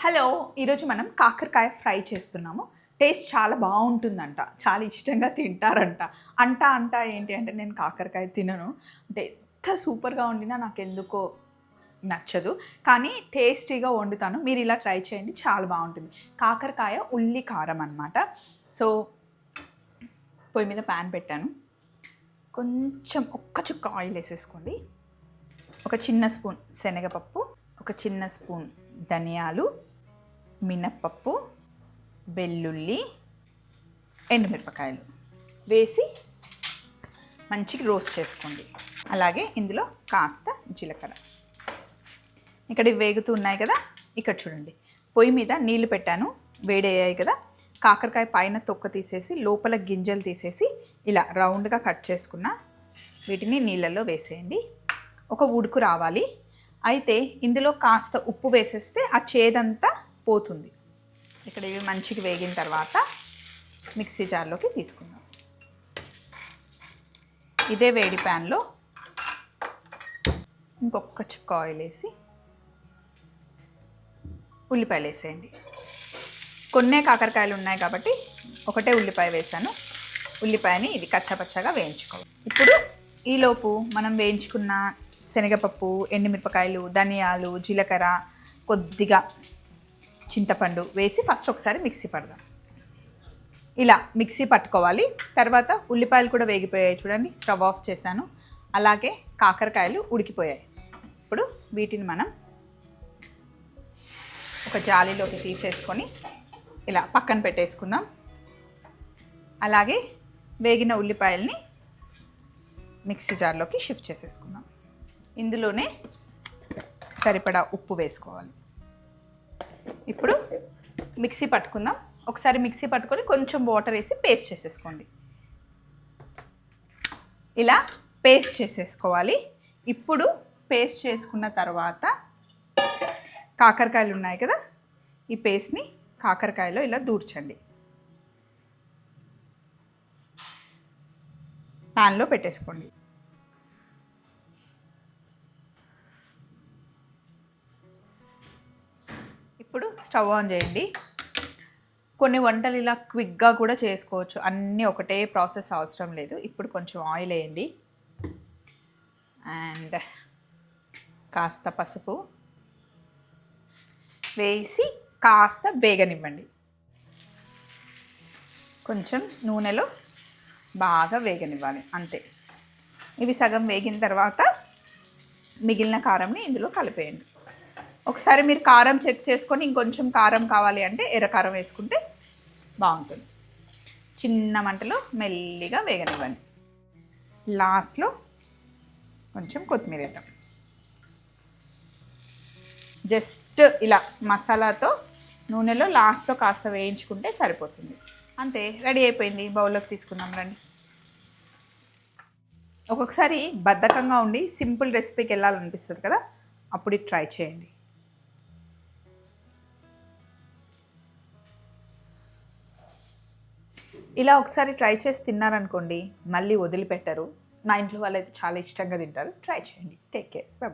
Hello ఈరోజు మనం కాకరకాయ ఫ్రై చేస్తున్నాము. టేస్ట్ చాలా బాగుంటుందంట. చాలా ఇష్టంగా తింటారంట. అంట అంట ఏంటి అంటే నేను కాకరకాయ తినను. అంటే ఎంత సూపర్గా వండినా నాకు ఎందుకో నచ్చదు. కానీ టేస్టీగా వండుతాను. మీరు ఇలా ట్రై చేయండి చాలా బాగుంటుంది. కాకరకాయ ఉల్లి కారం అనమాట సో పొయ్యి మీద ప్యాన్ పెట్టాను. కొంచెం ఒక్క చుక్క ఆయిల్ వేసేసుకోండి. ఒక చిన్న స్పూన్ శనగపప్పు ఒక చిన్న స్పూన్ ధనియాలు మినప్పప్పు వెల్లుల్లి ఎండుమిరపకాయలు వేసి మంచిగా రోస్ట్ చేసుకోండి. అలాగే ఇందులో కాస్త జీలకర్ర. ఇక్కడ వేగుతూ ఉన్నాయి కదా ఇక్కడ చూడండి. పొయ్యి మీద నీళ్ళు పెట్టాను వేడయ్యాయి కదా. కాకరకాయ పైన తొక్క తీసేసి లోపల గింజలు తీసేసి ఇలా రౌండ్గా కట్ చేసుకున్న వీటిని నీళ్ళల్లో వేసేయండి. ఒక ఉడుకు రావాలి. అయితే ఇందులో కాస్త ఉప్పు వేసేస్తే ఆ చేదంతా పోతుంది. ఇక్కడ ఇవి మంచిగా వేగిన తర్వాత మిక్సీ జార్లోకి తీసుకుందాం. ఇదే వేడి ప్యాన్లో ఇంకొక చుక్క ఆయిల్ వేసి ఉల్లిపాయలు వేసేయండి. కొన్నే కాకరకాయలు ఉన్నాయి కాబట్టి ఒకటే ఉల్లిపాయ వేసాను. ఉల్లిపాయని ఇది కచ్చాపచ్చాగా వేయించుకోవాలి. ఇప్పుడు ఈలోపు మనం వేయించుకున్న శనగపప్పు ఎండుమిరపకాయలు ధనియాలు జీలకర్ర కొద్దిగా చింతపండు వేసి ఫస్ట్ ఒకసారి మిక్సీ పడదాం. ఇలా మిక్సీ పట్టుకోవాలి. తర్వాత ఉల్లిపాయలు కూడా వేగిపోయాయి చూడండి. స్టవ్ ఆఫ్ చేశాను. అలాగే కాకరకాయలు ఉడికిపోయాయి. ఇప్పుడు వీటిని మనం ఒక జాలీలోకి తీసేసుకొని ఇలా పక్కన పెట్టేసుకుందాం. అలాగే వేగిన ఉల్లిపాయల్ని మిక్సీ జార్లోకి షిఫ్ట్ చేసేసుకుందాం. ఇందులోనే సరిపడా ఉప్పు వేసుకోవాలి. ఇప్పుడు మిక్సీ పట్టుకుందాం. ఒకసారి మిక్సీ పట్టుకొని కొంచెం వాటర్ వేసి పేస్ట్ చేసేసుకోండి. ఇలా పేస్ట్ చేసేసుకోవాలి. ఇప్పుడు పేస్ట్ చేసుకున్న తర్వాత కాకరకాయలు ఉన్నాయి కదా ఈ పేస్ట్ని కాకరకాయలో ఇలా దూర్చండి. ప్యాన్లో పెట్టేసుకోండి. ఇప్పుడు స్టవ్ ఆన్ చేయండి. కొన్ని వంటలు ఇలా క్విక్గా కూడా చేసుకోవచ్చు. అన్నీ ఒకటే ప్రాసెస్ అవసరం లేదు. ఇప్పుడు కొంచెం ఆయిల్ వేయండి. అండ్ కాస్త పసుపు వేసి కాస్త వేగనివ్వండి. కొంచెం నూనెలో బాగా వేగనివ్వాలి. అంతే. ఇవి సగం వేగిన తర్వాత మిగిలిన కారంని ఇందులో కలిపేయండి. ఒకసారి మీరు కారం చెక్ చేసుకొని ఇంకొంచెం కారం కావాలి అంటే ఎర్రకారం వేసుకుంటే బాగుంటుంది. చిన్న మంటలో మెల్లిగా వేగనివ్వండి. లాస్ట్లో కొంచెం కొత్తిమీర వేద్దాం. జస్ట్ ఇలా మసాలాతో నూనెలో లాస్ట్లో కాస్త వేయించుకుంటే సరిపోతుంది. అంతే రెడీ అయిపోయింది. బౌల్లోకి తీసుకుందాం రండి. ఒక్కొక్కసారి బద్ధకంగా ఉండి సింపుల్ రెసిపీకి వెళ్ళాలనిపిస్తుంది కదా అప్పుడు ట్రై చేయండి. ఇలా ఒకసారి ట్రై చేసి తిన్నారనుకోండి మళ్ళీ వదిలిపెట్టరు. మా ఇంట్లో వాళ్ళు అయితే చాలా ఇష్టంగా తింటారు. ట్రై చేయండి. Take care. బాయ్